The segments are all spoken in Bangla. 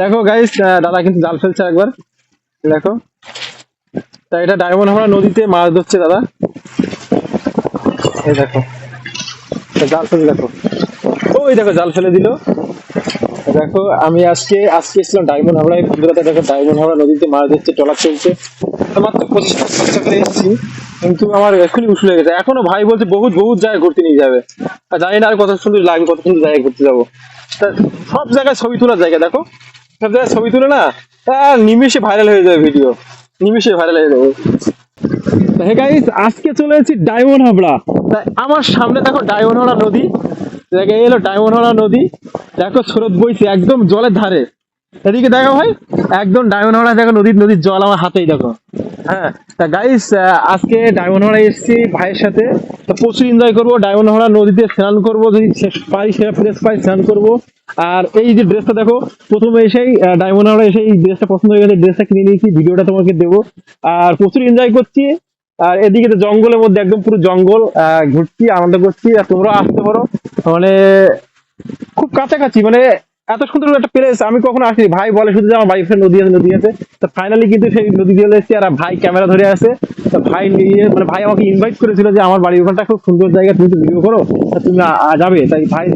দেখো গাইস দাদা কিন্তু জাল ফেলছে একবার। দেখো। তা এটা ডায়মন্ড হামরা নদীতে মাছ ধরছে দাদা। এই দেখো। জাল ফেলে দেখো। ওই দেখো, জাল ফেলে দিল। দেখো, আমি আজকে আজকে এসেছিলাম ডায়মন্ড হাওড়ায়। বন্ধুরা, দেখো ডায়মন্ড হাওড়া নদীতে মাছ ধরছে, ট্রলার চলছে। মাত্র পঁচিশ টাকা এসেছি। কিন্তু আমার এখনই হয়ে গেছে। এখনও ভাই বলছে বহুত বহুত জায়গায় ঘুরতে নিয়ে যাবে। আর জানি না আর কত সুন্দর লাগবে কত সুন্দর জায়গায় ঘুরতে যাব। তা সব জায়গায় ছবি তোলার জায়গা দেখো। সব জায়গায় ছবি তুলে না তা নিমিশে ভাইরাল হয়ে যাবে ভিডিও নিমিশে ভাইরাল হয়ে যাবে। হে গাইস আজকে চলে এসেছি ডায়মন্ড হাবড়া। আমার সামনে দেখো ডায়মন্ড হাবড়া নদী। দেখো এই হলো ডায়মন্ড হাবড়া নদী। দেখো স্রোত বইছে একদম জলের ধারে। এদিকে দেখো ভাই একদম ডায়মন্ড হাবড়া দেখো নদীর নদীর জল আমার হাতেই দেখো। হ্যাঁ তা গাইস আজকে ডায়মন্ড হাবড়া এসেছি ভাইয়ের সাথে। তো প্রচুর এনজয় করব ডায়মন্ড হাবড়া নদীতে স্নান করব, যদি পাই, সেরা প্লেস পাই স্নান করব। আর এই যে ড্রেসটা দেখো, প্রথমে এসেই ডায়মন্ড হাবড়া এসে এই ড্রেসটা পছন্দ হয়ে গেছে ড্রেসটা কিনে নিয়েছি, ভিডিওটা তোমাকে দেবো। আর প্রচুর এনজয় করছি। আর এদিকে তো জঙ্গলের মধ্যে একদম পুরো জঙ্গল ঘুরছি, আনন্দ করছি, আর তোমরা আসতে পারো। মানে খুব কাছাকাছি মানে এত সুন্দর একটা প্লেস আমি কখনো আসিনি। ভাই বলে শুধু আমার বাইক নদী আছে নদী আছে। তো ফাইনালি কিন্তু সেই নদী দিয়ে এসেছি আর ভাই ক্যামেরা ধরে আছে। তো ভাই নিয়ে মানে ভাই আমাকে ইনভাইট করেছিল যে আমার বাড়ির ওখানটা খুব সুন্দর জায়গা, তুমি তো ভিডিও করো তুমি যাবে। তাই ভাই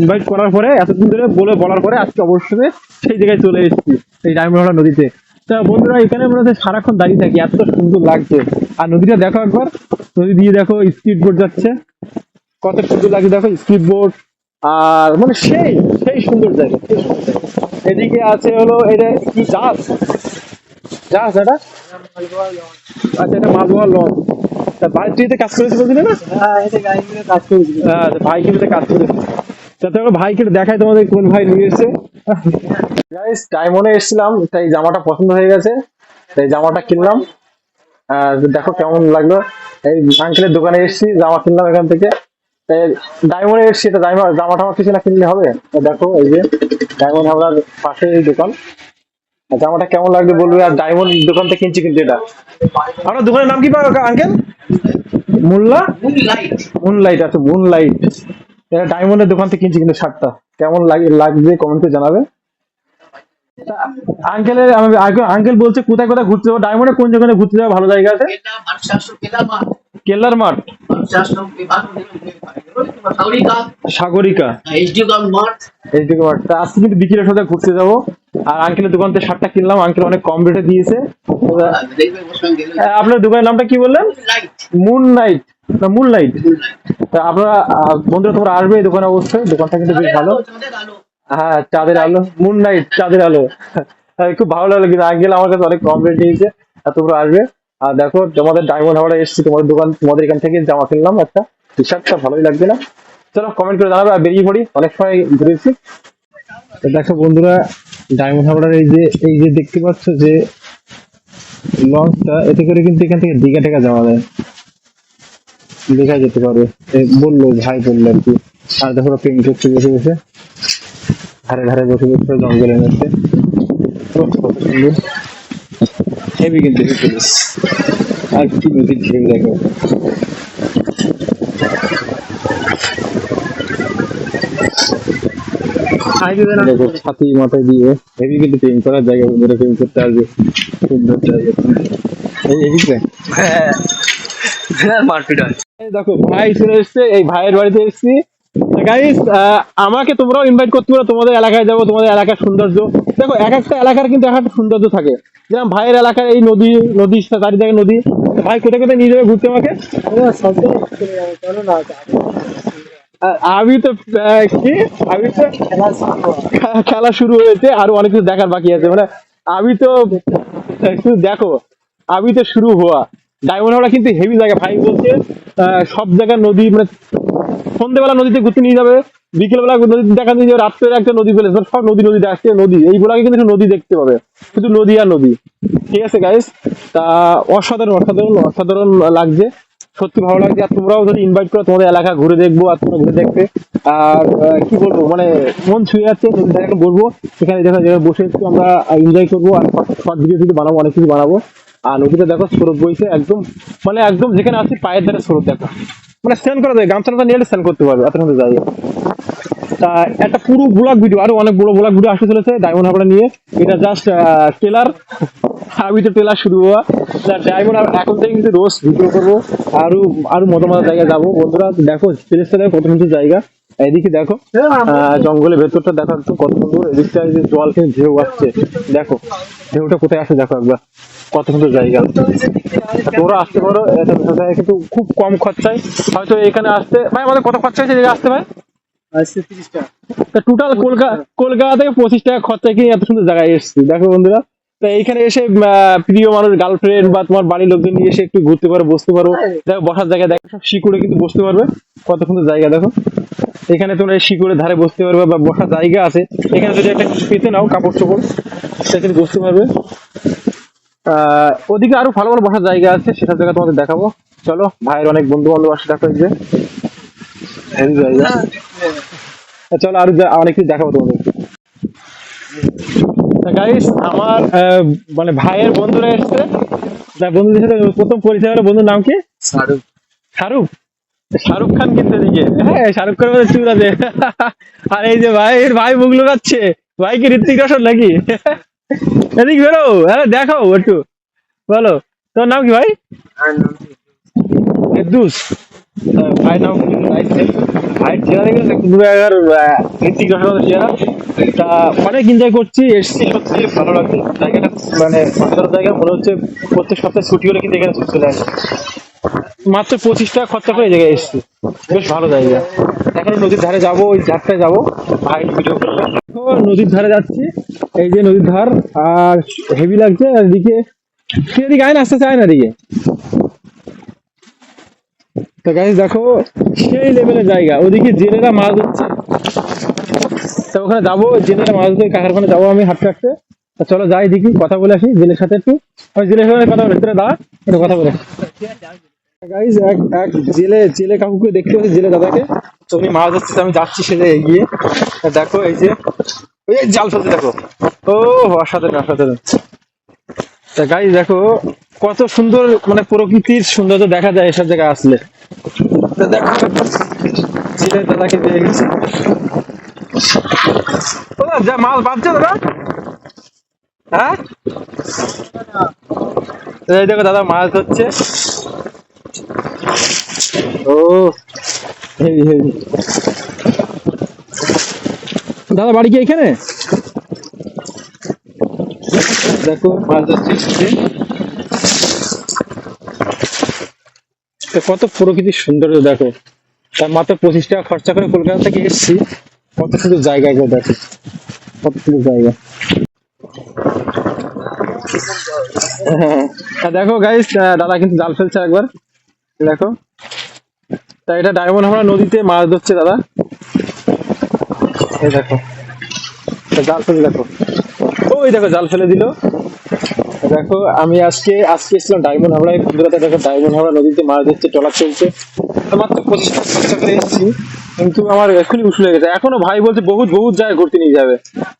ইনভাইট করার পরে, এতদিন ধরে বলে, বলার পরে আজকে অবশ্যই সেই জায়গায় চলে এসেছি, এই ডায়মন্ড নদীতে। তা বন্ধুরা, এখানে মনে হচ্ছে সারাক্ষণ দাঁড়িয়ে থাকি, এত সুন্দর লাগছে। আর নদীটা দেখো একবার, নদী দিয়ে দেখো স্পিড বোট যাচ্ছে। কত সুন্দর লাগছে, দেখো স্পিড বোট আর মানে সেই সেই সুন্দর জায়গা সেই সুন্দর জায়গা। এদিকে আছে হলো এটা কি জাহাজ? জাহাজ এটা? আচ্ছা এটা মালবোয়া লঞ্চ। তা ভাই তুই কাজ করেছিস বলছিলি না? হ্যাঁ কাজ হ্যাঁ ভাই কিন্তু কাজ করেছে। তাতে আমরা ভাইকে দেখাই তোমাদের কোন ভাই নিয়ে এসেছে। গাইস ডায়মন্ডে এসেছিলাম তাই জামাটা পছন্দ হয়ে গেছে। তাই জামাটা কিনলাম। আর দেখো কেমন লাগল। এই আঙ্কেলের দোকানে এসেছি জামা কিনলাম এখান থেকে। ডায়মন্ডে এসেছি তো ডায়মন্ড জামা টামা কিছু না কিনলে হবে? দেখো এই যে ডায়মন্ড হাবড়ার পাশে এই দোকান। আর জামাটা কেমন লাগবে বলবে? আর ডায়মন্ড দোকান থেকে কিনছি কিন্তু এটা। আপনার দোকানের নাম কি পাবে আঙ্কেল মোল্লা মুনলাইট আছে মুনলাইট এটা ডায়মন্ডের দোকান থেকে কিনছি কিন্তু শার্টটা। কেমন লাগে লাগবে কমেন্টে জানাবে। আঙ্কেলের আমি আঙ্কেল বলছে কোথায় কোথায় ঘুরতে যাব? ডায়মন্ডে কোন জায়গায় ঘুরতে যাব? ভালো জায়গা আছে? কেল্লার মাঠ সাগরিকা। এইচডি মাঠ। তা আজকে কিন্তু বিকেলের সাথে ঘুরতে যাব। আর আঙ্কেলের দোকান থেকে শার্টটা কিনলাম। আঙ্কেল অনেক কম রেটে দিয়েছে। আপনার দোকানের নামটা কি বললেন? মুন নাইট না মুন লাইট তা আপনারা বন্ধুরা তোমরা আসবে এই দোকানে অবশ্যই। দোকানটা কিন্তু বেশ ভালো। হ্যাঁ চাঁদের আলো। মুন নাইট চাঁদের আলো। হ্যাঁ, খুব ভালো লাগল কিন্তু আঙ্কেল আমার কাছে অনেক কম রেট দিয়েছে। আর তোমরা আসবে। আর দেখো তোমাদের ডায়মন্ড হাওড়া এসেছি। তোমাদের দোকান তোমাদের এখান থেকে জামা কিনলাম একটা। টি শার্টটা ভালোই লাগবে না। চলো কমেন্ট করে জানাবে, আর বেরিয়ে পড়ি। অনেক সময় ঘুরেছি। তো দেখো বন্ধুরা ডায়মন্ড হাওড়ার এই যে এই যে দেখতে পাচ্ছ যে লঞ্চটা, এতে করে কিন্তু এখান থেকে দীঘা টেকা যাওয়া যায়। দীঘা যেতে পারবে বলল, ভাই বলল আর কি। আর দেখো প্রেম করছে বসে বসে। ধারে ধারে বসে বসে জঙ্গলের মধ্যে হেভি কিন্তু আর কি নদীর ঢেউ দেখো। দেখো ছাতি মাথায় দিয়ে কিন্তু প্রেম করার জায়গা বন্ধুরা প্রেম করতে আসবে। সুন্দর জায়গা এই এদিকে? মারপিট হয়। দেখো ভাই চলে এসছে এই ভাইয়ের বাড়িতে এসেছি। গাইস আমাকে তোমরাও ইনভাইট করতে পারো। তোমাদের এলাকায় যাব তোমাদের এলাকার সৌন্দর্য। দেখো এক একটা এলাকার কিন্তু এক একটা সৌন্দর্য থাকে। যেমন ভাইয়ের এলাকায় এই নদী নদী চারিদিকে নদী ভাই কোথায় কোথায় নিয়ে যাবে ঘুরতে আমাকে? আমি তো কি? আমি তো খেলা শুরু হয়েছে আরও অনেক কিছু দেখার বাকি আছে মানে আমি তো শুধু দেখো আমি তো শুরু হওয়া। ডায়মন্ড হাওড়া কিন্তু হেভি জায়গা ভাই বলছে আহ, সব জায়গায় নদী মানে সন্ধ্যেবেলা নদীতে ঘুরতে নিয়ে যাবে, বিকেলবেলা নদীতে দেখা নিয়ে যাবে রাত্রে একটা নদী ফেলে সব নদী নদী আসছে, নদী। এইগুলাকে কিন্তু নদী দেখতে পাবে। শুধু নদী আর নদী। ঠিক আছে গাইস তা অসাধারণ অসাধারণ অসাধারণ লাগছে। সত্যি ভালো লাগছে। আর তোমরাও যদি ইনভাইট করো, তোমাদের এলাকা ঘুরে দেখব আর তোমরা ঘুরে দেখবে। আর কি বলব? মানে মন ছুঁয়ে যাচ্ছে বলব। সেখানে দেখা জায়গায় বসে একটু আমরা এনজয় করব আর শর্ট ভিডিও যদি বানাবো, অনেক কিছু বানাবো। আর নদীটা দেখো, স্রোত বইছে, একদম মানে একদম যেখানে আছি, পায়ের ধারে স্রোত দেখো। মানে স্নান করা যায় গামছা নিয়ে স্নান করতে পারবে, এত সুন্দর জায়গা। তা একটা পুরো ব্লগ ভিডিও আরও অনেক বড় ব্লগ ভিডিও আসতে চলেছে ডায়মন্ড হাবড়া নিয়ে। এটা জাস্ট ট্রেলার আমি তো ট্রেলার শুরু হওয়া। ডায়মন্ড এখন থেকে কিন্তু রোজ ভিডিও করব। আরও আরও মতো মতো জায়গায় যাব। বন্ধুরা, দেখো প্লেসটা দেখো, কত সুন্দর জায়গা। এদিকে দেখো জঙ্গলের ভেতরটা দেখো, কত সুন্দর। এদিকটা জল কিন্তু ঢেউ আসছে। দেখো, ঢেউটা কোথায় আসে, দেখো একবার। কত সুন্দর জায়গা। তোমরা আসতে পারো কিন্তু খুব কম খরচায়। হয়তো এখানে আসতে ভাই আমাদের কত খরচা হয়েছে আসতে ভাই? টোটাল কলকাতা কলকাতা থেকে পঁচিশ টাকা খরচা কিনে এত সুন্দর জায়গায় এসেছি? দেখো বন্ধুরা তো এইখানে এসে প্রিয় মানুষ গার্লফ্রেন্ড বা তোমার বাড়ির লোকজন নিয়ে এসে একটু ঘুরতে পারো বসতে পারো। দেখো বসার জায়গা দেখো সব শিকুড়ে কিন্তু বসতে পারবে। কত সুন্দর জায়গা দেখো। এখানে তোমরা এই শিকুড়ের ধারে বসতে পারবে বা বসার জায়গা আছে। এখানে যদি একটা পেতে নাও কাপড় চোপড় সেখানে বসতে পারবে। ওদিকে আরও ভালো ভালো বসার জায়গা আছে সেসব জায়গা তোমাদের দেখাবো। চলো ভাইয়ের অনেক বন্ধু বান্ধব আসে দেখো জায়গা চলো আরও অনেক কিছু দেখাবো তোমাদের। গাইস আমার আহ, মানে ভাইয়ের বন্ধুরা এসছে। বন্ধুদের সাথে প্রথম পরিচয় হলো বন্ধুর নাম কি? শাহরুখ। শাহরুখ? শাহরুখ খান কিন্তু এদিকে। হ্যাঁ শাহরুখ খানের মধ্যে চুল আছে আর এই যে ভাই ভাই মুখ লুকাচ্ছে। ভাই কি ঋত্বিক রোশন নাকি? এদিকে বেরো হ্যাঁ দেখাও একটু। বলো তোর নাম কি ভাই? এদুস ভাই নাম ভাই চেহারা দেখে দু হাজার ঋত্বিক রোশনের চেহারা। তা অনেক এনজয় করছি এসছি সত্যি ভালো লাগছে। জায়গাটা মানে অসাধারণ জায়গা মনে হচ্ছে প্রত্যেক সপ্তাহে ছুটি হলে কিন্তু এখানে চলে আসে। মাত্র পঁচিশ টাকা খরচা করে এই জায়গায় এসছি। বেশ ভালো জায়গা। এখন নদীর ধারে যাব ওই ঝাড়টায় যাব। ভাই ভিডিও নদীর ধারে যাচ্ছি। এই যে নদীর ধার, আর হেভি লাগছে, আর এদিকে এদিকে আয় না, আসতে চায় না এদিকে। তো গাইস দেখো, সেই লেভেলের জায়গা। ওদিকে জেলেরা মাছ ধরছে। তো ওখানে যাব, জেলেরা মাছ ধরতে কাকার ওখানে যাব আমি হাঁটতে হাঁটতে। চলো যাই দেখি, কথা বলে আসি জেলের সাথে একটু। আমি জেলের সাথে কথা বলে দাঁড়া, একটু কথা বলে। গাইস এক এক জেলে জেলে কাকুকে দেখতে পাচ্ছি জেলে দাদাকে তো উনি মাছ ধরছে আমি যাচ্ছি সেটা এগিয়ে। দেখো এই যে ওই জাল ফেলতে দেখো। ও অসাধারণ অসাধারণ। তা গাইস দেখো কত সুন্দর মানে প্রকৃতির সৌন্দর্য দেখা যায় এসব জায়গায় আসলে। দেখো জেলে দাদাকে গেছি? দাদা, যা মাছ বাঁধছে দাদা। হ্যাঁ? এই দেখো দাদা মাছ ধরছে। ও। হেভি হেভি দাদা বাড়ি কি এখানে? দেখো কত প্রকৃতির সৌন্দর্য দেখো। তার মাত্র পঁচিশ টাকা খরচা করে কলকাতা থেকে এসেছি। কত সুন্দর জায়গা এগুলো দেখো। কত সুন্দর জায়গা। হ্যাঁ, তা দেখো গাইস দাদা কিন্তু জাল ফেলছে একবার। দেখো। তা এটা ডায়মন্ড হাবড়া নদীতে মাছ ধরছে, দাদা। এই দেখো। জাল ফেলে দেখো। ওই দেখো, জাল ফেলে দিল। দেখো, আমি আজকে আজকে এসেছিলাম ডায়মন্ড হাবড়ায় বন্ধুরা, দেখো, ডায়মন্ড হাবড়া নদীতে মাছ ধরছে, ট্রলার চলছে। মাত্র পঁচিশ এসেছি। কিন্তু আমার এখনই উঠে হয়ে গেছে। এখনও ভাই বলছে বহুত বহুত জায়গায় ঘুরতে নিয়ে যাবে।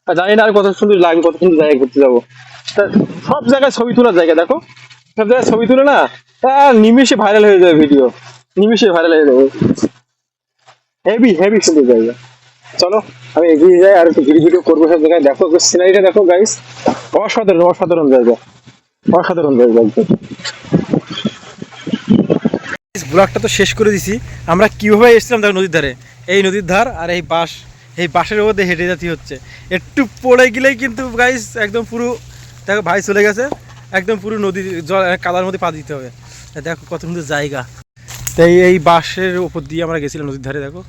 আর জানি না আর কত সুন্দর লাগবে, কত সুন্দর জায়গায় ঘুরতে যাব। তা সব জায়গায় ছবি তোলার জায়গা, দেখো। সব জায়গায় ছবি তুলে না, তা নিমিশে ভাইরাল হয়ে যাবে ভিডিও নিমিশে ভাইরাল হয়ে যাবে। হেভি হেভি সুন্দর জায়গা চলো, আমি এগিয়ে যাই, আর একটু ভিডিও ভিডিও করব সব জায়গায়। দেখো সিনারিটা দেখো গাইস অসাধারণ অসাধারণ জায়গা। অসাধারণ জায়গা ব্লগটা তো শেষ করে দিছি। আমরা কীভাবে এসেছিলাম দেখো নদীর ধারে? এই নদীর ধার আর এই বাঁশ, এই বাঁশের মধ্যে হেঁটে যেতে হচ্ছে। একটু পড়ে গেলেই কিন্তু গাইস একদম পুরো, দেখো ভাই চলে গেছে। একদম পুরো নদীর জল, কাদার মধ্যে পা দিতে হবে। দেখো কত সুন্দর জায়গা। তাই এই বাঁশের উপর দিয়ে আমরা গেছিলাম নদীর ধারে, দেখো।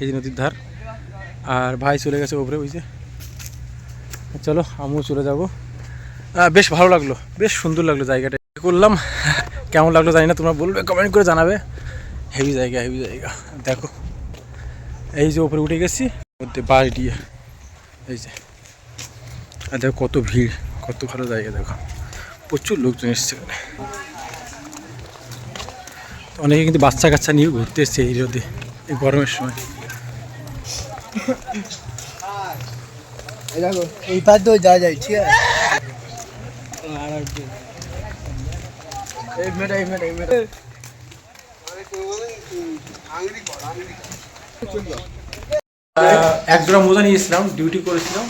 এই যে নদীর ধার। আর ভাই চলে গেছে ওপরে ওই যে। চলো, আমিও চলে যাব। বেশ ভালো লাগল, বেশ সুন্দর লাগল জায়গাটা। করলাম। কেমন লাগল জানি না, তোমরা বলবে কমেন্ট করে জানাবে। হেভি জায়গা হেভি জায়গা। দেখো, এই যে উপরে উঠে গেছি। মধ্যে বাস দিয়ে, এই যে। আর দেখো কত ভিড়, কত ভালো জায়গা, দেখো। প্রচুর লোকজন এসছে অনেকে কিন্তু বাচ্চা কাচ্চা নিয়ে ঘুরতে এসছে এই রোদে এই গরমের সময়। এই পাশ যায় ঠিক আছে? এক জোড়া মোজা নিয়েছিলাম ডিউটি করেছিলাম।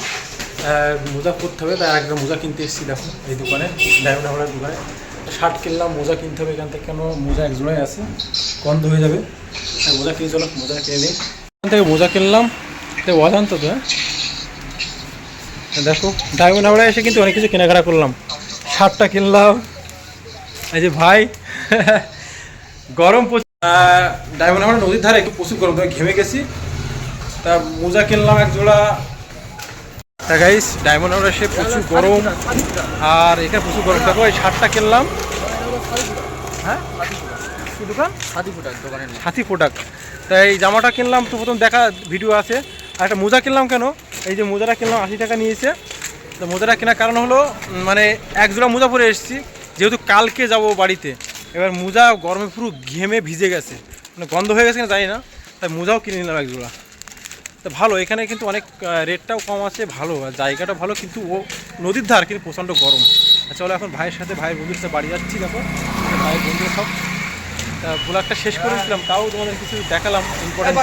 মোজা করতে হবে তাই এক জোড়া মোজা কিনতে এসেছি দেখো এই দোকানে ডায়মন্ড হাওড়ার দোকানে। শার্ট কিনলাম, মোজা কিনতে হবে এখান থেকে। কেন? মোজা এক জোড়াই আছে, গন্ধ হয়ে যাবে। মোজা কিনে চলো, মোজা কিনে নিই। এখান থেকে মোজা কিনলাম। অজান্ত তো হ্যাঁ? দেখো। ডায়মন্ড হাওড়ায় এসে কিন্তু অনেক কিছু কেনাকাটা করলাম। শার্টটা কিনলাম। এই যে ভাই, গরম ডায়মন্ড হাওড়া নদীর ধারে একটু প্রচুর গরম ঘেমে গেছি। তা মোজা কিনলাম এক জোড়া। তা গাইস ডায়মন্ড হাওড়া এসে প্রচুর গরম। আর এখানে প্রচুর গরম। দেখো এই শার্টটা কিনলাম। হ্যাঁ? দোকান? সাদি ফুটার দোকানের হাতি প্রোডাক তাই এই জামাটা কিনলাম তো প্রথম দেখা ভিডিও আছে। আর একটা মোজা কিনলাম কেন? এই যে মোজাটা কিনলাম আশি টাকা নিয়েছে। তো মোজাটা কেনার কারণ হলো মানে এক জোড়া মোজা পরে এসেছি। যেহেতু কালকে যাব বাড়িতে এবার মোজা গরমে পুরো ঘেমে ভিজে গেছে। মানে গন্ধ হয়ে গেছে কিনা জানি না। তাই মোজাও কিনে নিলাম এক জোড়া। তো ভালো এখানে কিন্তু অনেক রেটটাও কম আছে ভালো আর জায়গাটা ভালো কিন্তু ও নদীর ধার কিন্তু প্রচণ্ড গরম। আর চলো এখন ভাইয়ের সাথে ভাইয়ের বন্ধুর সাথে বাড়ি যাচ্ছি দেখো। ভাইয়ের বন্ধু সব ব্লগটা শেষ করেছিলাম তাও তোমাদের কিছু দেখালাম ইম্পর্টেন্ট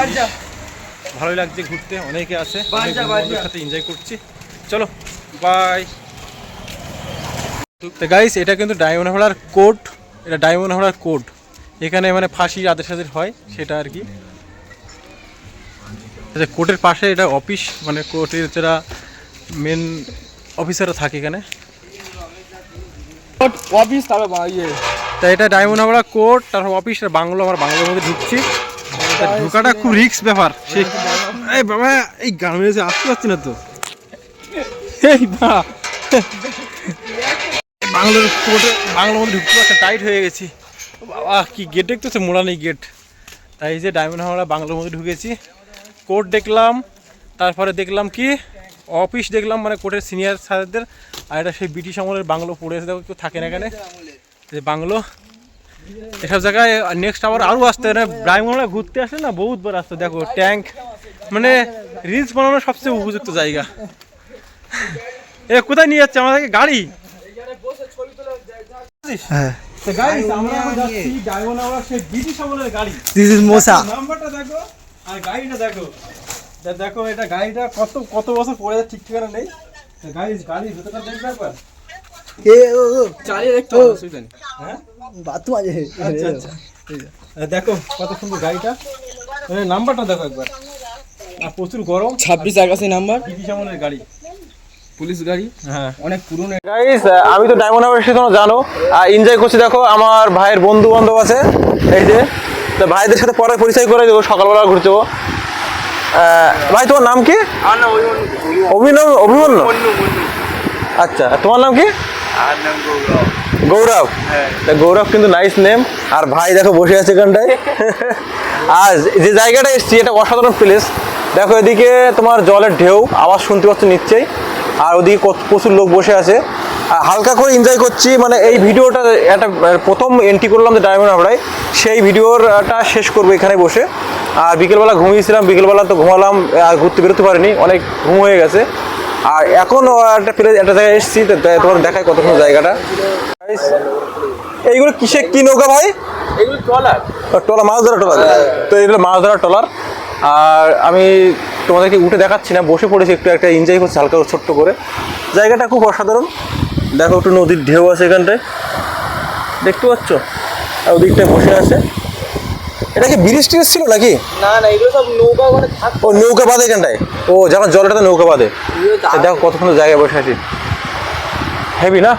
ভালোই লাগছে ঘুরতে অনেকে আছে বন্ধুদের সাথে এনজয় করছি। চলো বাই তো গাইস এটা কিন্তু ডায়মন্ড হাওড়ার কোড এটা ডায়মন্ড হাওড়ার কোড এখানে মানে ফাঁসি আদের সাথে হয় সেটা আর কি। আচ্ছা কোর্টের পাশে এটা অফিস মানে কোর্টের যারা মেন অফিসাররা থাকে এখানে? অফিস তারপর ইয়ে। তা এটা ডায়মন্ড হাওড়া কোর্ট তারপর অফিস আর বাংলো আমার বাংলোর মধ্যে ঢুকছি। ঢোকাটা খুব রিস্ক ব্যাপার সে এই বাবা এই গান মেরেছে আসতে পারছি না তো। এই বা। বাংলোর কোর্টে বাংলোর মধ্যে ঢুকতে পারছে টাইট হয়ে গেছি। বাবা কি গেট দেখতেছে? মোড়া নেই গেট তাই যে ডায়মন্ড হাওড়া বাংলোর মধ্যে ঢুকেছি। কোর্ট দেখলাম তারপরে দেখলাম কি অফিস দেখলাম মানে কোর্টের সিনিয়র স্যারদের আর এটা সেই ব্রিটিশ আমলের বাংলো পড়ে আছে দেখো কেউ থাকে না এখানে। যে বাংলো। এসব জায়গায় নেক্সট আবার আরও আসতে মানে ব্রাহ্মণরা ঘুরতে আসে না বহুতবার আসতে দেখো ট্যাঙ্ক মানে রিলস বানানোর সবচেয়ে উপযুক্ত জায়গা। এ কোথায় নিয়ে যাচ্ছে? আমাদেরকে গাড়ি? হ্যাঁ। গাইস আমরা যাচ্ছি ডায়মন্ড সেই ব্রিটিশ আমলের গাড়ি। দিস ইজ মোসা নাম্বারটা দেখো। আর গাড়িটা দেখো। তা দেখো এটা গাড়িটা কত কত বছর পরে ঠিক ঠিকানা নেই? গাড়ি গাড়ি ভেতরটা দেখবে একবার? হ্যাঁ? আচ্ছা আচ্ছা। দেখো কত সুন্দর গাড়িটা। নাম্বারটা দেখো একবার। আর প্রচুর গরম। ছাব্বিশ আকাশি নাম্বার। ব্রিটিশ গাড়ি। পুলিশ গাড়ি। হ্যাঁ। অনেক পুরনো। গাইস আমি তো ডায়মন্ড হারবার তোমরা জানো। আর এনজয় করছি দেখো আমার ভাইয়ের বন্ধু বান্ধব আছে। এই যে তো ভাইদের সাথে পরে পরিচয় করে দেবো সকালবেলা ঘুরতে যাব। ভাই তোমার নাম কি? অভিনব অভিমন্যু? আচ্ছা তোমার নাম কি? গৌরব। তা গৌরব কিন্তু নাইস নেম আর ভাই দেখো বসে আছে এখানটায়। আর যে জায়গাটা এসছি এটা অসাধারণ প্লেস দেখো এদিকে তোমার জলের ঢেউ আওয়াজ শুনতে পাচ্ছ নিশ্চয়ই। আর ওদিকে প্রচুর লোক বসে আছে। হালকা করে এনজয় করছি। মানে এই ভিডিওটা একটা প্রথম এন্ট্রি করলাম যে ডায়মন্ড হাবড়ায় সেই ভিডিওটা শেষ করব এখানে বসে। আর বিকেলবেলা ঘুমিয়েছিলাম বিকেলবেলা তো ঘুমালাম আর ঘুরতে বেরোতে পারিনি অনেক ঘুম হয়ে গেছে। আর এখন একটা প্লেস একটা জায়গায় এসেছি তোমার দেখায় কতক্ষণ জায়গাটা। এইগুলো কিসে কি নৌকা ভাই? এগুলো ট্রলার। ট্রলার মাছ ধরা ট্রলার। তো এগুলো মাছ ধরা ট্রলার। আর আমি তোমাদেরকে উঠে দেখাচ্ছি না বসে পড়েছি একটু একটা এনজয় করছি হালকা ছোট্ট করে। জায়গাটা খুব অসাধারণ। দেখো একটু নদীর ঢেউ আছে এখানটায়। দেখতে পাচ্ছ? আর ওদিকটায় বসে আছে। এটা কি ব্রিজ টিরিজ ছিল নাকি? না না এগুলো সব নৌকা ওখানে ও নৌকা বাঁধে এখানটায়। ও যখন জলটাতে নৌকা বাঁধে। দেখো কত সুন্দর জায়গায় বসে আছি। হেভি না?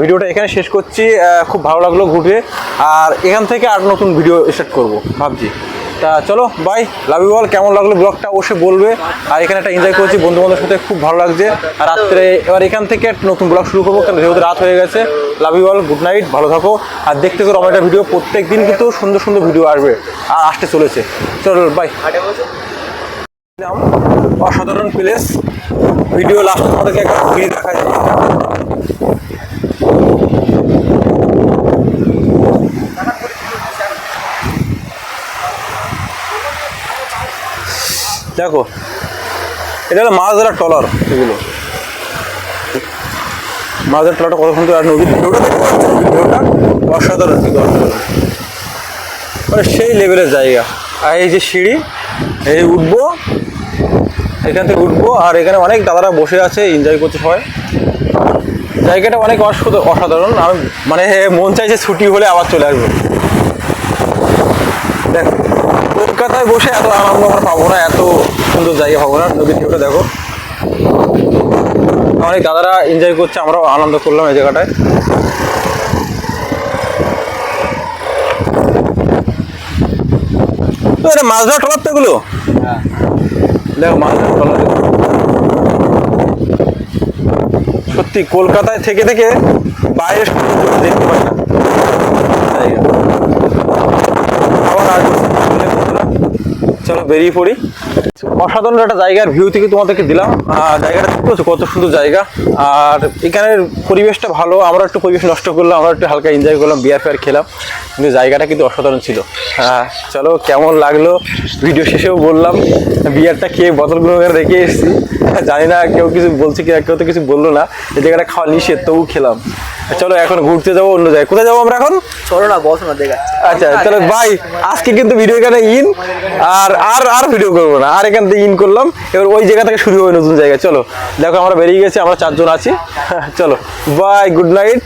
ভিডিওটা এখানে শেষ করছি। খুব ভালো লাগল ঘুরে। আর এখান থেকে আর নতুন ভিডিও স্টার্ট করব। ভাবছি। তা চলো বাই লাভ ইউ অল কেমন লাগল ব্লগটা অবশ্যই বলবে। আর এখানে একটা এনজয় করছি বন্ধু বান্ধবের সাথে খুব ভালো লাগছে। আর রাত্রে, এবার এখান থেকে নতুন ব্লগ শুরু করব কারণ যেহেতু রাত হয়ে গেছে। Love you all good night ভালো থাকো। আর দেখতে থাকো আমার একটা ভিডিও প্রত্যেক দিন কিন্তু সুন্দর সুন্দর ভিডিও আসবে। আর আসতে চলেছে। চলো বাই অসাধারণ প্লেস ভিডিও লাস্ট আমাদেরকে একটা ঘুরিয়ে দেখা যায় দেখো, এটা হলো মাছ ধরার ট্রলার এগুলো। মাছ ধরার ট্রলারটা কত সুন্দর আর নদীর ঢেউটা দেখতে নদীর ঢেউটা অসাধারণ কিন্তু মানে সেই লেভেলের জায়গা। আর এই যে সিঁড়ি, এই উঠবো, এখান থেকে উঠবো, আর এখানে অনেক দাদারা বসে আছে এনজয় করছে সবাই। জায়গাটা অনেক অসাধ- অসাধারণ। আমি মানে মন চাইছে ছুটি হলে আবার চলে আসব দেখ কলকাতায় বসে এত আনন্দ আমরা পাবো না এত সুন্দর জায়গা পাবো না নদীর ঢেউটা দেখো। অনেক দাদারা এনজয় করছে, আমরাও আনন্দ করলাম এই জায়গাটায়। তো মাছ দেখো, মাছ সত্যি, কলকাতায় থেকে থেকে বাইরে দেখতে পাই না জায়গা। আবার আসব চলে বন্ধুরা। চলো বেরিয়ে পড়ি। অসাধারণ একটা জায়গার ভিউ থেকে তোমাদেরকে দিলাম। জায়গাটা দেখতে পাচ্ছ কত সুন্দর জায়গা। আর এখানের পরিবেশটা ভালো আমরা একটু পরিবেশ নষ্ট করলাম আমরা একটু হালকা এনজয় করলাম বিয়ার ফেয়ার খেলাম। কিন্তু জায়গাটা কিন্তু অসাধারণ ছিল। হ্যাঁ চলো কেমন লাগল? ভিডিও শেষেও বললাম বিয়ারটা খেয়ে বোতলগুলো রেখে এসেছি। জানি না কেউ কিছু বলছে কি কেউ তো কিছু বলল না। এই জায়গাটা খাওয়া নিষেধ তবু খেলাম। চলো এখন ঘুরতে যাব অন্য জায়গায়। কোথায় যাব আমরা এখন? চলো না বস না দেখাচ্ছে আচ্ছা তাহলে ভাই আজকে কিন্তু ভিডিও এখানে in R R R video করব না। আর এখান থেকে ইন করলাম। এবার ওই জায়গা থেকে শুরু হবে নতুন জায়গায় চলো, দেখো আমরা বেরিয়ে গেছি, আমরা চারজন আছি। চলো বাই গুড নাইট